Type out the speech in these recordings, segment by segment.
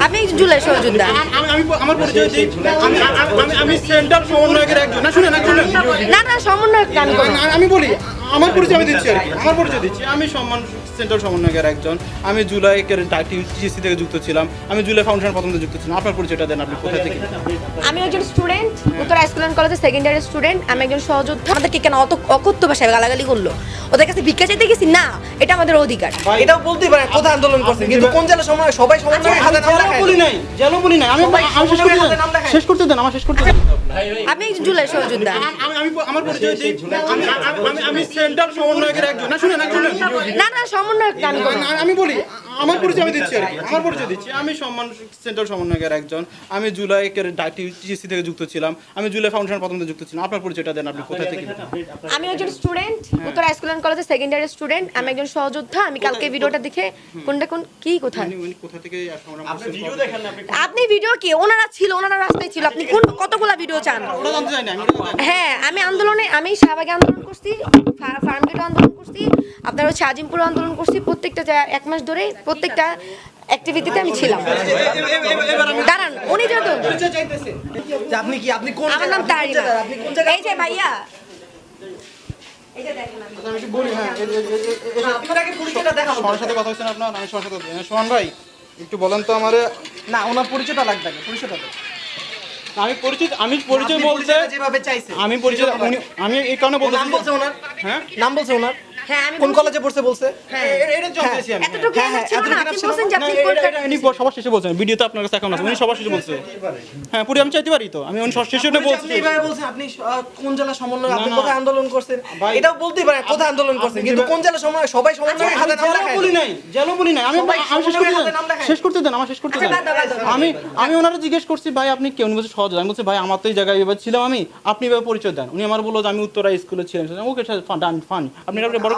আপনি জুলাই সহযোদ্ধা। আমি আমি আমি আমি না শুনে না শুনে না না সমন্বয়ক গান আমি- আমি বলি আমার পরিচয় আমি দিচ্ছি আর কি। আমার পরিচয় দিচ্ছি। আমি সম্মান সেন্ট্রাল সমন্বয়কের একজন। আমি জুলাই জুলাইকের টিসি থেকে যুক্ত ছিলাম। আমি জুলাই ফাউন্ডেশন প্রথম থেকে যুক্ত ছিলাম। আপনার পরিচয়টা দেন আপনি কোথা থেকে? আমি একজন স্টুডেন্ট উত্তর স্কুল অ্যান্ড কলেজের সেকেন্ড ইয়ারের স্টুডেন্ট আমি একজন সহযোদ্ধা। আমাদেরকে কেন অত অকথ্য ভাষায় গালাগালি করল? ওদের কাছে ভিক্ষা চাইতে গেছি? না এটা আমাদের অধিকার। এটাও বলতেই পারে কোথায় আন্দোলন করছে কিন্তু কোন জেলার সময় সবাই সমন্বয় হাতে নাম জেলা লেখায়। বলি নাই জেলা বলি নাই। আমি আমি শেষ করতে দেন। শেষ করতে দেন আমার শেষ করতে দেন। আপনি একজন জুলাই সহযোদ্ধা। আমি আমি আমার পরিচয় দিই। আমি আমি আমি সেন্ট্রাল সমন্বয়কের একজন। না শুনেন না শুনেন। না না সমন্বয়ক আমি বলি আমার পরিচয় আমি দিচ্ছি আর কি। আমার পরিচয় দিচ্ছি। আমি সম্মান সেন্ট্রাল সমন্বয়কের একজন। আমি জুলাইকের টিসি থেকে যুক্ত ছিলাম। আমি জুলাই ফাউন্ডেশন প্রথম থেকে যুক্ত ছিলাম। আপনার পরিচয়টা দেন আপনি কোথা থেকে? আমি একজন স্টুডেন্ট উত্তর স্কুল অ্যান্ড কলেজের সেকেন্ড ইয়ারের স্টুডেন্ট আমি একজন সহযোদ্ধা। আমি কালকে ভিডিওটা দেখে কোনটা কোন কি কোথায়? কোথা থেকে? আপনি ভিডিও কি? ওনারা ছিল ওনারা রাস্তায় ছিল। আপনি কোন কতগুলা ভিডিও চান। হ্যাঁ আমি আন্দোলনে আমি শাহবাগে আন্দোলন করছি ফা- ফার্মগেটও আন্দোলন করছি আপনার হচ্ছে আজিমপুর আন্দোলন করছি প্রত্যেকটা এক মাস ধরে প্রত্যেকটা অ্যাক্টিভিটিতে আমি ছিলাম। দাঁড়ান উনি যেহেতু যে আপনি কি আপনি কোন আমার নাম জায়গায় এই যে ভাইয়া। একটু বলেন তো আমারে। না ওনার পরিচয়টা লাগবে পরিচয়টা আমি পরিচয় আমি পরিচয় বলতে যেভাবে চাইছে আমি পরিচয় আমি এই কারণে নাম বলছে ওনার? হ্যাঁ? নাম বলছে ওনার? কোন কলেজে পড়ছে বলছে? হ্যাঁ। হ্যাঁ, হ্যাঁ, সবার শেষে বলছেন ভিডিওতে আপনার কাছে এখন আছে উনি সবার শেষে বলছে। হ্যাঁ পুরি আমি চাইতে পারি তো আমি উনি সবার শেষে বলছি। আপনি কোন জেলা সমন্বয় আপনি। কোথায় আন্দোলন করছেন? এটাও বলতেই পারে কোথায় আন্দোলন করছেন। কিন্তু কোন জেলা সময় সবাই সমন্বয় হাতে নাম লেখায়। বলি নাই জেলা বলি নাই। আমি আমি শেষ করতে দেন। শেষ করতে দেন আমার শেষ করতে আচ্ছা, দেন। আমি আমি ওনারা জিজ্ঞেস করছি ভাই আপনি কেউ উনি বলছে সহজ। আমি বলছি ভাই আমার তো এই জায়গায় এবার ছিলাম আমি আপনি এবার পরিচয় দেন। উনি আমার বলল যে আমি উত্তরা স্কুলে ছিলাম। ওকে ফান ফান আপনি বড়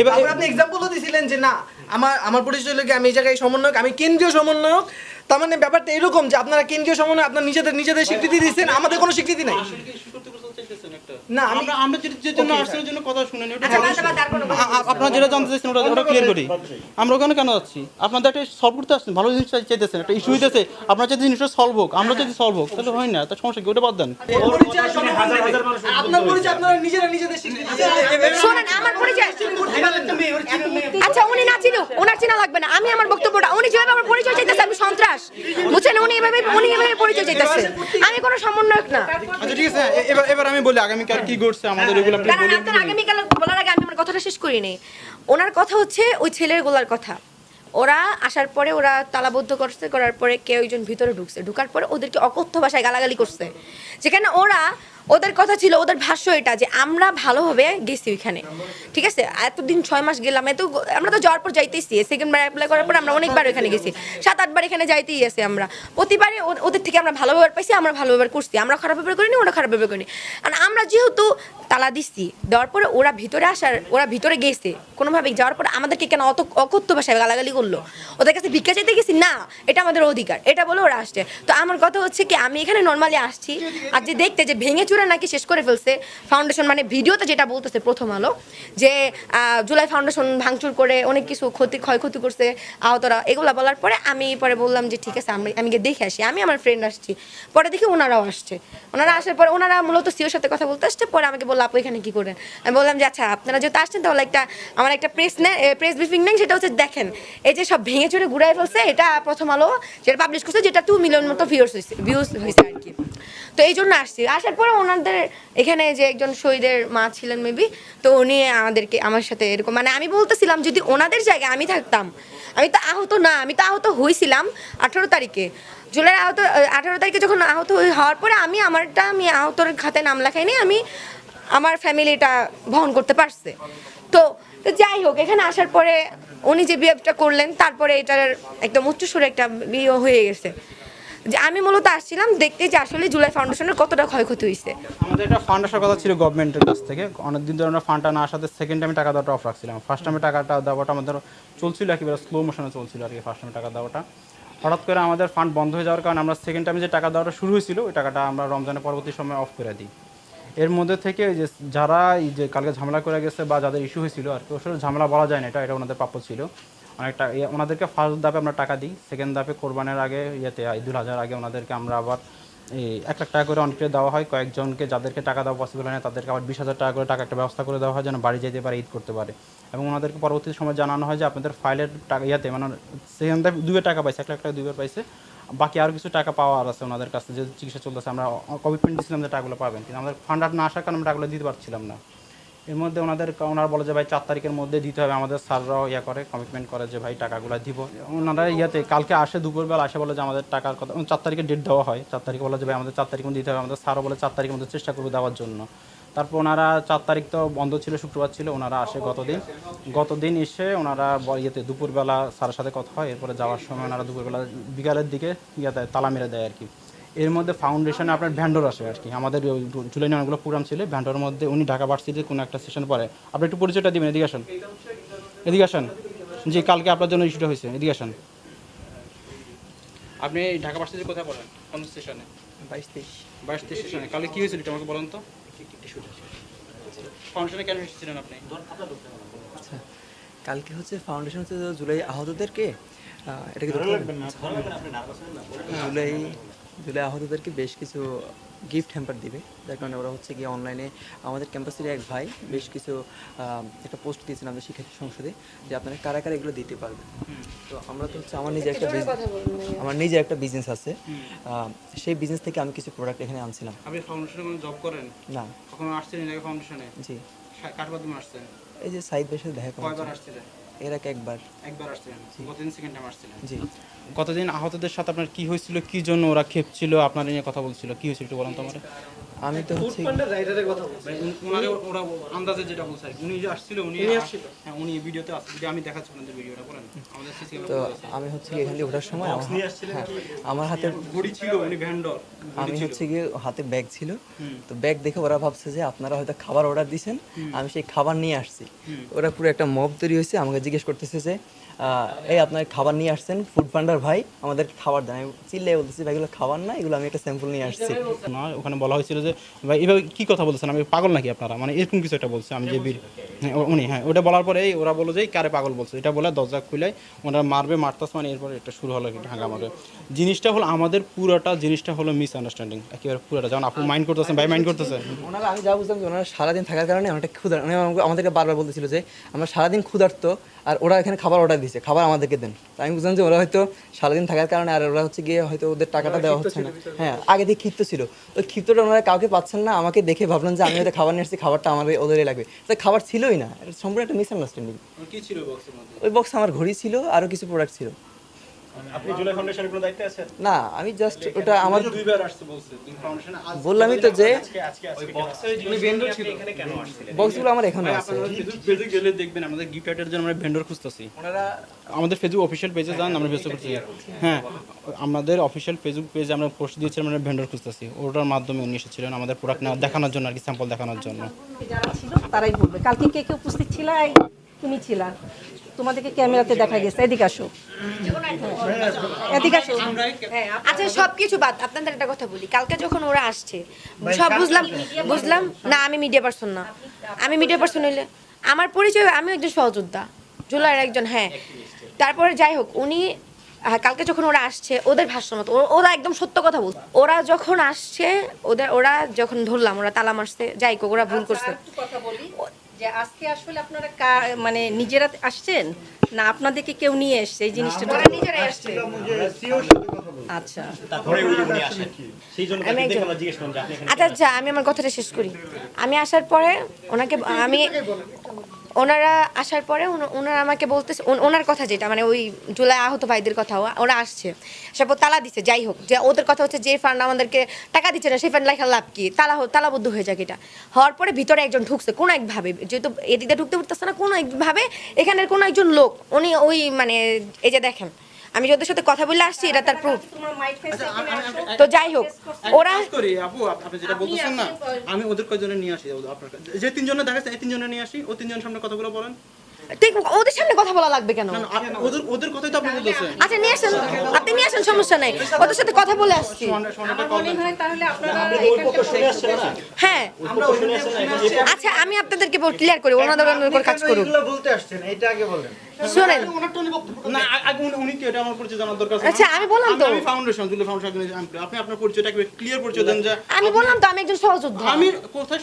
এবার আপনি এক্সাম্পলও দিছিলেন যে না আমার আমার পরিচয় লোকে আমি এই জায়গায় সমন্বয়ক আমি কেন্দ্রীয় সমন্বয়ক। তার মানে ব্যাপারটা এরকম যে আপনারা কেন্দ্রীয় সমন্বয় আপনার নিজেদের নিজেদের স্বীকৃতি দিচ্ছেন আমাদের কোনো স্বীকৃতি নাই। না আমরা আমরা যে- যে জন্য আসছে জন্য কথা শুনেন ওটা আচ্ছা বলেন। বাদ দাও, বাদ দাও, আর কোনো কথা আ- আ- আপনারা যেটা জানতে চাইছেন ওটা ওটা ক্লিয়ার করি। আমরা ওখানে কেন যাচ্ছি? আপনাদের একটা সলভ করতে আসছেন ভালো জিনিস চাইতেছেন একটা ইস্যু হইতেছে। আপনার যদি জিনিসটা সলভ হোক আমরা যদি সলভ হোক তাহলে হয় না তার সমস্যা কি? ওটা বাদ দেন। পরিচয় সমন্বয় দেবে। আর আপনার পরিচয় আপনারা নিজেরা নিজেদের শোনেন আমার পরিচয়। আচ্ছা উনি না চিনুক ওনার চেনা লাগবে না। আমি আমার বক্তব্যটা উনি যেভাবে আমার পরিচয় চাইতেছে আমি সন্ত্রাস। বুঝছেন উনি এভাবে উনি এভাবে পরিচয় চাইতেছে। আমি কোনো সমন্বয়ক না। আচ্ছা ঠিক আছে এবার এবার আমি বলি আগামীকাল কি ঘটছে আমাদের এগুলো আপনি বলেন। বলি আপনার আগামীকাল বলার আগে আমি আমার কথাটা শেষ করিনি। ওনার কথা হচ্ছে ওই ছেলের গোলার কথা। ওরা আসার পরে ওরা তালাবদ্ধ করছে করার পরে কেউ একজন ভিতরে ঢুকছে। ঢুকার পরে ওদেরকে অকথ্য ভাষায় গালাগালি করছে। যেখানে ওরা ওদের কথা ছিল, ওদের ভাষ্য এটা যে আমরা ভালোভাবে গেছি ওইখানে। ঠিক আছে? এতদিন ছয় মাস গেলাম, এত আমরা তো যাওয়ার পর যাইতেছি। সেকেন্ড বার অ্যাপ্লাই করার পর আমরা অনেকবার ওখানে গেছি। সাত আটবার এখানে যাইতেই আছে আমরা। প্রতিবারে ওদের থেকে আমরা ভালো ব্যবহার পাইছি, আমরা ভালো ব্যবহার করছি। আমরা খারাপ ব্যবহার করিনি, ওরা খারাপ ব্যবহার করিনি। আর আমরা যেহেতু তালা দিচ্ছি দেওয়ার পরে ওরা ভিতরে আসার, ওরা ভিতরে গেছে। কোনোভাবেই যাওয়ার পরে আমাদেরকে কেন অত অকথ্য ভাষায় গালাগালি করল? ওদের কাছে ভিক্ষা চাইতে গেছি? না, এটা আমাদের অধিকার। এটা বলে ওরা আসছে। তো আমার কথা হচ্ছে কি, আমি এখানে নর্মালি আসছি। আর যে দেখতে যে ভেঙে চুরে নাকি শেষ করে ফেলছে ফাউন্ডেশন মানে ভিডিওতে যেটা বলতেছে প্রথম আলো, যে জুলাই ফাউন্ডেশন ভাঙচুর করে অনেক কিছু ক্ষতি, ক্ষয়ক্ষতি করছে আহতরা, এগুলা বলার পরে আমি পরে বললাম যে, ঠিক আছে, আমি আমি গিয়ে দেখে আসি। আমি আমার ফ্রেন্ড আসছি। পরে দেখি ওনারাও আসছে। ওনারা আসার পরে ওনারা মূলত সিওর সাথে কথা বলতে আসছে, পরে আমাকে বলল, আপু, এখানে কি করেন? আমি বললাম যে আচ্ছা আপনারা যেহেতু আসছেন, তাহলে একটা, আমার একটা প্রেস নেন প্রেস ব্রিফিং নেন, সেটা হচ্ছে দেখেন, এই যে সব ভেঙে চড়ে ঘুরাই ফেলছে, এটা প্রথম আলো যেটা পাবলিশ করছে, যেটা টু মিলিয়ন মতো ভিউস হয়েছে ভিউস হয়েছে আর কি। তো এই জন্য আসছি। আসার পরে ওনাদের এখানে যে একজন শহীদের মা ছিলেন মেবি তো উনি আমাদেরকে, আমার সাথে এরকম মানে আমি বলতেছিলাম যদি ওনাদের জায়গায় আমি থাকতাম, আমি তো আহত না, আমি তো আহত হয়েছিলাম আঠারো তারিখে। জুলাই আহত, আঠারো তারিখে যখন আহত হওয়ার পরে আমি আমারটা, আমি আহতর খাতে নাম লেখাইনি, আমি আমার ফ্যামিলিটা বহন করতে পারছে। তো তো যাই হোক, এখানে আসার পরে উনি যে বিহেভটা করলেন, তারপরে এটার একদম উচ্চস্বরে একটা বিয়ে হয়ে গেছে। যে আমি মূলত আসছিলাম দেখতে যে আসলে জুলাই ফাউন্ডেশনের কতটা ক্ষয়ক্ষতি হয়েছে। আমাদের একটা ফান্ড আসার কথা ছিল গভর্নমেন্টের কাছ থেকে। অনেকদিন ধরে আমরা ফান্ডটা না আসাতে সেকেন্ড টাইমে টাকা দেওয়াটা অফ রাখছিলাম। ফার্স্ট টাইমে টাকাটা দেওয়াটা আমাদের চলছিল একেবারে স্লো মোশনে চলছিল আর কি ফার্স্ট টাইমে টাকা দেওয়াটা। হঠাৎ করে আমাদের ফান্ড বন্ধ হয়ে যাওয়ার কারণে আমরা সেকেন্ড টাইমে যে টাকা দেওয়াটা শুরু হয়েছিল, ওই টাকাটা আমরা রমজানের পরবর্তী সময় অফ করে দিই। এর মধ্যে থেকে যে যারা এই যে কালকে ঝামেলা করে গেছে বা যাদের ইস্যু হয়েছিল আর কি, ওসব ঝামেলা বলা যায় না, এটা এটা ওনাদের প্রাপ্য ছিল। অনেকটা ইয়ে- ওনাদেরকে ফার্স্ট ধাপে আমরা টাকা দিই সেকেন্ড ধাপে কোরবানের আগে ইয়েতে, ঈদুল হাজার আগে ওনাদেরকে আমরা আবার এই এক লাখ টাকা করে অনেককে দেওয়া হয়, কয়েকজনকে যাদেরকে টাকা দেওয়া পসিবল হয় না, তাদেরকে আবার বিশ হাজার টাকা করে টাকা একটা ব্যবস্থা করে দেওয়া হয় যেন বাড়ি যেতে পারে, ঈদ করতে পারে। এবং ওনাদেরকে পরবর্তী সময় জানানো হয় যে আপনাদের ফাইলের টাকা ইয়াতে মানে সেখান থেকে দুবার টাকা পাইছে, এক লাখ টাকা দুইবার পাইছে, বাকি আরও কিছু টাকা পাওয়ার আছে ওনাদের কাছে যে চিকিৎসা চলতেছে, আমরা কমিটমেন্ট দিয়েছিলাম যে টাকাগুলো পাবেন। কিন্তু আমাদের ফান্ড না আসার কারণে আমরা টাকাগুলো দিতে পারছিলাম না। এর মধ্যে ওনাদের ওনারা বলে যে, ভাই, চার তারিখের মধ্যে দিতে হবে। আমাদের স্যাররাও ইয়া করে কমিটমেন্ট করে যে, ভাই, টাকাগুলো দিব। ওনারা ইয়াতে কালকে আসে দুপুরবেলা, আসে বলে যে, আমাদের টাকার কথা চার তারিখে ডেট দেওয়া হয়। চার তারিখে বলে যে, ভাই, আমাদের চার তারিখ মধ্যে দিতে হবে। আমাদের স্যারও বলে চার তারিখের মধ্যে চেষ্টা করব দেওয়ার জন্য। তারপর ওনারা চার তারিখ তো বন্ধ ছিল, শুক্রবার ছিল, ওনারা আসে গতদিন। গতদিন এসে ওনারা ইয়েতে দুপুরবেলা স্যারের সাথে কথা হয়। এরপরে যাওয়ার সময় ওনারা দুপুরবেলা বিকালের দিকে ইয়াতে তালা মেরে দেয় আর কি। এর মধ্যে ফাউন্ডেশনে আপনার ভ্যান্ডর আসে আর কি। আমাদের ওই জুলাই নিয়ে অনেকগুলো প্রোগ্রাম ছিল ভ্যান্ডরের মধ্যে উনি ঢাকা ভার্সিটির কোনো একটা সেশন পরে। আপনি একটু পরিচয়টা দিবেন এদিকে আসেন। এদিকে আসেন। জি কালকে আপনার জন্য ইস্যুটা হয়েছে এদিকে আসেন। আপনি ঢাকা ভার্সিটির কোথায় পড়েন? কোন সেশনে বাইশ তেইশ। বাইশ তেইশ সেশনে কালকে কী হয়েছিল আমাকে বলেন তো। ফাউন্ডেশনে কেন এসেছিলেন আপনি? আচ্ছা কালকে হচ্ছে ফাউন্ডেশন হচ্ছে জুলাই আহতদেরকে আহ, এটা কি জুলাই জুলাই আহতদেরকে বেশ কিছু গিফট হ্যাম্পার দিবে। যার কারণে ওরা হচ্ছে গিয়ে অনলাইনে আমাদের ক্যাম্পাসের এক ভাই বেশ কিছু একটা পোস্ট দিয়েছেন আমাদের শিক্ষার্থী সংসদে যে আপনারা কারা কারা এগুলো দিতে পারবেন। তো আমরা তো হচ্ছে আমার নিজে একটা আমার নিজে একটা বিজনেস আছে। সেই বিজনেস থেকে আমি কিছু প্রোডাক্ট এখানে আনছিলাম। আপনি ফাউন্ডেশনে কোনো জব করেন? না। কখনো আসছিলেন ফাউন্ডেশনে জি। কার মাধ্যমে আসছেন? এই যে সাইদ ভাইয়ের সাথে দেখা কয়বার আসছিলেন? এর আগে একবার। একবার আসছিলেন? কতদিন সেকেন্ড টাইম আসছিলেন? জি। গতদিন আহতদের সাথে আপনার কি হয়েছিল কি জন্য ওরা খেপছিল আপনার নিয়ে কথা বলছিল? কি হয়েছিল একটু বলুন তো আমার আমি তো হচ্ছে রাইটারের কথা বলছি। ওনাকে ওরা আন্দাজে যেটা বলছে আর উনি যে আসছিল উনি হ্যাঁ উনি ভিডিওতে আসছে। ভিডিও আমি দেখাচ্ছি আপনাদের ভিডিওটা আমাদের সিসি তো আমি হচ্ছে গিয়ে এখান থেকে ওঠার সময় আমার হ্যাঁ, আমার হাতে ঘড়ি ছিল উনি ভ্যান্ডর আমি হচ্ছে গিয়ে হাতে ব্যাগ ছিল। তো ব্যাগ দেখে ওরা ভাবছে যে আপনারা হয়তো খাবার অর্ডার দিয়েছেন আমি সেই খাবার নিয়ে আসছি। ওরা পুরো একটা মব তৈরি হয়েছে। আমাকে জিজ্ঞেস করতেছে যে আহ, এই আপনার খাবার নিয়ে আসছেন? ফুড ফান্ডার ভাই আমাদের খাবার দেন। আমি চিল্লাই বলতেছি ভাই এগুলো খাবার না এগুলো আমি একটা স্যাম্পল নিয়ে আসছি। না ওখানে বলা হয়েছিল যে ভাই এভাবে কি কথা বলছেন আমি পাগল নাকি আপনারা? মানে এরকম কিছু একটা বলছে আমি যে বীর- হ্যাঁ, উনি হ্যাঁ ওটা বলার পরে এই ওরা বলো যে কারে পাগল বলছে? এটা বলে দরজা খুলে ওরা মারবে মারতাস মানে এরপরে এটা শুরু হলো ঢাকা মারবে। জিনিসটা হলো আমাদের পুরোটা জিনিসটা হলো মিস আন্ডারস্ট্যান্ডিং একেবারে পুরোটা। যেমন আপনি মাইন্ড করতেছেন ভাই মাইন্ড করতেছেন ওনারা আমি যা বুঝলাম যে ওনারা সারাদিন থাকার কারণে অনেকটা ক্ষুধার উনি আমাদেরকে বারবার বলতেছিল যে আমরা সারাদিন ক্ষুধার্ত আর ওরা এখানে খাবার অর্ডার দিয়েছে খাবার আমাদেরকে দেন। তো আমি বুঝলাম যে ওরা হয়তো সারাদিন থাকার কারণে আর ওরা হচ্ছে গিয়ে হয়তো ওদের টাকাটা দেওয়া হচ্ছে না। হ্যাঁ আগে থেকে ক্ষিপ্ত ছিল। ওই ক্ষিপ্তটা ওনারা কাউকে পাচ্ছেন না আমাকে দেখে ভাবলাম যে আমি হয়তো খাবার নিয়ে আসছি খাবারটা আমার ওদেরই লাগবে। তো খাবার ছিলই না এটা সম্পূর্ণ একটা মিসআন্ডারস্ট্যান্ডিং কি ছিল বক্সের মধ্যে? ওই বক্স আমার ঘড়ি ছিল আরও কিছু প্রোডাক্ট ছিল। আপনি জুলাই ফাউন্ডেশনের কোনো দায়িত্বে আছেন? না আমি জাস্ট ওটা আমার দুইবার আসছে বলছে ফাউন্ডেশনে বললামই তো যে আজকে আজকে আজকে উনি ভেন্ডর ছিল। এখানে কেন আসছিলেন? বক্সগুলো আমার এখানে আছে। ফেসবুক পেজে গেলে দেখবেন আমাদের গিফট আইটের জন্য আমরা ভেন্ডর খুঁজতেছি। ওনারা আমাদের ফেসবুক পেজে যান আমরা ব্যস্ত করছি। হ্যাঁ আমাদের অফিসিয়াল ফেসবুক পেজে আমরা পোস্ট দিয়েছিলাম আমরা ভেন্ডর খুঁজতেছি। ওটার মাধ্যমে উনি এসেছিলেন আমাদের প্রোডাক্ট দেখানোর জন্য আর কি স্যাম্পল দেখানোর জন্য। তারাই বলবে। কালকে কে কে উপস্থিত ছিল তুমি ছিলা। তোমাদেরকে ক্যামেরাতে দেখা গেছে। এদিকে আসো। এদিকে আসো। আচ্ছা সবকিছু বাদ আপনাদের একটা কথা বলি। কালকে যখন ওরা আসছে সব বুঝলাম বুঝলাম? না আমি মিডিয়া পার্সন না। আমি মিডিয়া পার্সন হইলে আমার পরিচয় আমি একজন সহযোদ্ধা। জুলাইয়ের একজন হ্যাঁ। তারপরে যাই হোক উনি হ্যাঁ, কালকে যখন ওরা আসছে ওদের ভাষ্য মতো ও- ওরা একদম সত্য কথা বল ওরা যখন আসছে ওদের ওরা যখন ধরলাম ওরা তালা মারছে যাই হোক ওরা ভুল করছে। যে আজকে আসলে আপনারা কা- মানে নিজেরা আসছেন? না আপনাদেরকে কেউ নিয়ে এসছে? এই জিনিসটা ওরা নিজেরাই আসছে। আচ্ছা। আচ্ছা আচ্ছা আমি আমার কথাটা শেষ করি। আমি আসার পরে ওনাকে আমি ওনারা আসার পরে ওনা- ওনারা আমাকে বলতেছে ওন- ওনার কথা যেটা মানে ওই জুলাই আহত ভাইদের কথা ওরা আসছে। সব তালা দিছে, যাই হোক, যে ওদের কথা হচ্ছে যে ফান্ড আমাদেরকে টাকা দিচ্ছে না, সেই ফান্ড লেখা লাভ কি? তালা তালাবদ্ধ হয়ে যাক এটা। হওয়ার পরে ভিতরে একজন ঢুকছে, কোনো একভাবে, যেহেতু এদিকে ঢুকতে পারতেছে না, কোনো একভাবে এখানের কোনো একজন লোক, উনি ওই মানে এই যে দেখেন আমি যাদের সাথে কথা বলে আসছি এটা তার প্রুফ তোমার মাইক ফেস এখানে আসো তো যাই হোক ওরা করি আপু আপনি যেটা বলছেন না আমি ওদের কয়জনে নিয়ে আসি আপনার যে তিনজনে দেখাচ্ছে এই তিনজনের নিয়ে আসি ও তিনজনের সামনে কথাগুলো বলেন ওদের সামনে কথা বলা লাগবে কেন? না, না, আপ- ওদের ওদের কথাই তো আপনি বলতেছেন। আচ্ছা নিয়ে আসেন। আপনি নিয়ে আসেন সমস্যা নাই। ওদের সাথে কথা বলে আসছি। হয় হ্যাঁ। আচ্ছা আমি আপনাদেরকে ক্লিয়ার করি ওনাদের কাজ করুক বলতে আসছেন? এটা আগে বলেন। শোনেন। ওনারটা উনি বক্তব্য- না, আগে উনি- উনি কি এটা আমার পরিচয় জানার দরকার আচ্ছা, আমি বললাম তো। আমি ফাউন্ডেশন জুলি ফাউন্ডেশন আপনি আপনার পরিচয়টা ক্লিয়ার পরিচয় দেন যে আমি বললাম তো আমি একজন সহযোদ্ধা। আমি কোথায়